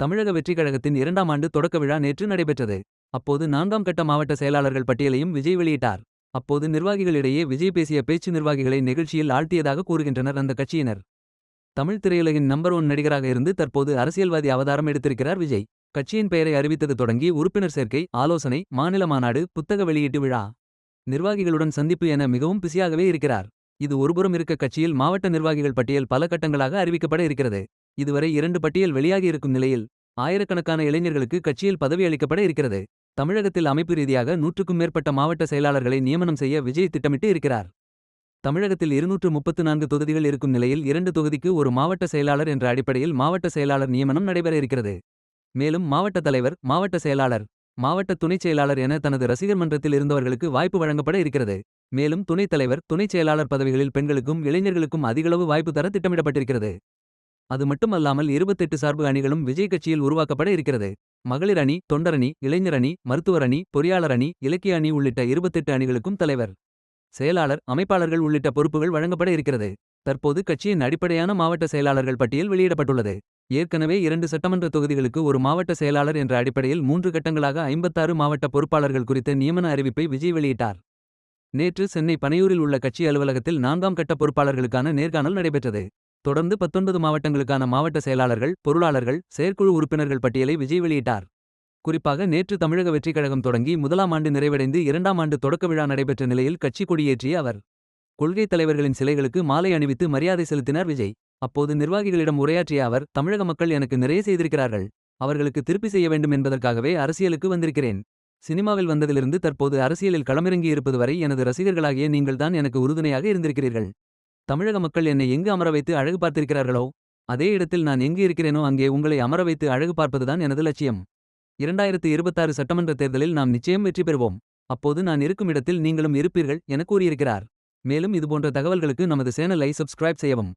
தமிழக வெற்றிக் கழகத்தின் இரண்டாம் ஆண்டு தொடக்க விழா நேற்று நடைபெற்றது. அப்போது நான்காம் கட்ட மாவட்ட செயலாளர்கள் பட்டியலையும் விஜய் வெளியிட்டார். அப்போது நிர்வாகிகளிடையே விஜய் பேசிய பேச்சு நிர்வாகிகளை நிகழ்ச்சியில் ஆழ்த்தியதாக கூறுகின்றனர் அந்த கட்சியினர். தமிழ் திரையுலகின் நம்பர் ஒன் நடிகராக இருந்து தற்போது அரசியல்வாதி அவதாரம் எடுத்திருக்கிறார் விஜய். கட்சியின் பெயரை அறிவித்தது தொடங்கி உறுப்பினர் சேர்க்கை ஆலோசனை மாநில மாநாடு புத்தக வெளியீட்டு விழா. நிர்வாகிகளுடன் சந்திப்பு என மிகவும் பிஸியாகவே இருக்கிறார். இது ஒருபுறம் இருக்க கட்சியில் மாவட்ட நிர்வாகிகள் பட்டியல் பல கட்டங்களாக அறிவிக்கப்பட இருக்கிறது. இதுவரை இரண்டு பட்டியல் வெளியாகி இருக்கும் நிலையில். ஆயிரக்கணக்கான இளைஞர்களுக்கு கட்சியில் பதவி அளிக்கப்பட இருக்கிறது. தமிழகத்தில் அமைப்பு ரீதியாக நூற்றுக்கும் மேற்பட்ட மாவட்ட செயலாளர்களை நியமனம் செய்ய விஜய் திட்டமிட்டு இருக்கிறார். தமிழகத்தில் இருநூற்று முப்பத்து நான்கு தொகுதிகள் இருக்கும் நிலையில் இரண்டு தொகுதிக்கு ஒரு மாவட்ட செயலாளர் என்ற அடிப்படையில் மாவட்ட செயலாளர் நியமனம் நடைபெற இருக்கிறது. மேலும் மாவட்ட தலைவர் மாவட்ட செயலாளர் மாவட்ட துணைச் செயலாளர் என தனது ரசிகர் மன்றத்தில் இருந்தவர்களுக்கு வாய்ப்பு வழங்கப்பட இருக்கிறது. மேலும் துணைத் தலைவர் துணைச் செயலாளர் பதவிகளில் பெண்களுக்கும் இளைஞர்களுக்கும் அதிகளவு வாய்ப்பு தர திட்டமிடப்பட்டிருக்கிறது. அது மட்டுமல்லாமல் இருபத்தெட்டு சார்பு அணிகளும் விஜய் கட்சியில் உருவாக்கப்பட இருக்கிறது. மகளிர் அணி தொண்டரணி இளைஞர் அணி மருத்துவர் அணி பொறியாளர் அணி இலக்கிய அணி உள்ளிட்ட இருபத்தெட்டு அணிகளுக்கும் தலைவர். செயலாளர் அமைப்பாளர்கள் உள்ளிட்ட பொறுப்புகள் வழங்கப்பட இருக்கிறது. தற்போது கட்சியின் அடிப்படையான மாவட்ட செயலாளர்கள் பட்டியல் வெளியிடப்பட்டுள்ளது. ஏற்கனவே இரண்டு சட்டமன்ற தொகுதிகளுக்கு ஒரு மாவட்ட செயலாளர் என்ற அடிப்படையில் மூன்று கட்டங்களாக ஐம்பத்தாறு மாவட்ட பொறுப்பாளர்கள் குறித்த நியமன அறிவிப்பை விஜய் வெளியிட்டார். நேற்று சென்னை பனையூரில் உள்ள கட்சி அலுவலகத்தில் நான்காம் கட்ட பொறுப்பாளர்களுக்கான நேர்காணல் நடைபெற்றது. தொடர்ந்து பத்தொன்பது மாவட்டங்களுக்கான மாவட்ட செயலாளர்கள் பொருளாளர்கள் செயற்குழு உறுப்பினர்கள் பட்டியலை விஜய் வெளியிட்டார். குறிப்பாக நேற்று தமிழக வெற்றிக் கழகம் தொடங்கி முதலாம் ஆண்டு நிறைவடைந்து இரண்டாம் ஆண்டு தொடக்க விழா நடைபெற்ற நிலையில் கட்சி கொடியேற்றிய அவர். கொள்கைத் தலைவர்களின் சிலைகளுக்கு மாலை அணிவித்து மரியாதை செலுத்தினார் விஜய். அப்போது நிர்வாகிகளிடம் உரையாற்றிய அவர் தமிழக மக்கள் எனக்கு நிறைய செய்திருக்கிறார்கள். அவர்களுக்கு திருப்பி செய்ய வேண்டும் என்பதற்காகவே அரசியலுக்கு வந்திருக்கிறேன். சினிமாவில் வந்ததிலிருந்து தற்போது அரசியலில் களமிறங்கி இருப்பது வரை எனது ரசிகர்களாகிய நீங்கள்தான் எனக்கு உறுதுணையாக இருந்திருக்கிறீர்கள். தமிழக மக்கள் என்னை எங்கு அமர வைத்து அழகு பார்த்திருக்கிறார்களோ. அதே இடத்தில் நான் எங்கு இருக்கிறேனோ அங்கே உங்களை அமர வைத்து அழகு பார்ப்பதுதான் எனது லட்சியம். இரண்டாயிரத்து இருபத்தாறு சட்டமன்ற தேர்தலில் நாம் நிச்சயம் வெற்றி பெறுவோம். அப்போது நான் இருக்கும் இடத்தில் நீங்களும் இருப்பீர்கள் என கூறியிருக்கிறார். மேலும் இதுபோன்ற தகவல்களுக்கு நமது சேனலை சப்ஸ்கிரைப் செய்யவும்.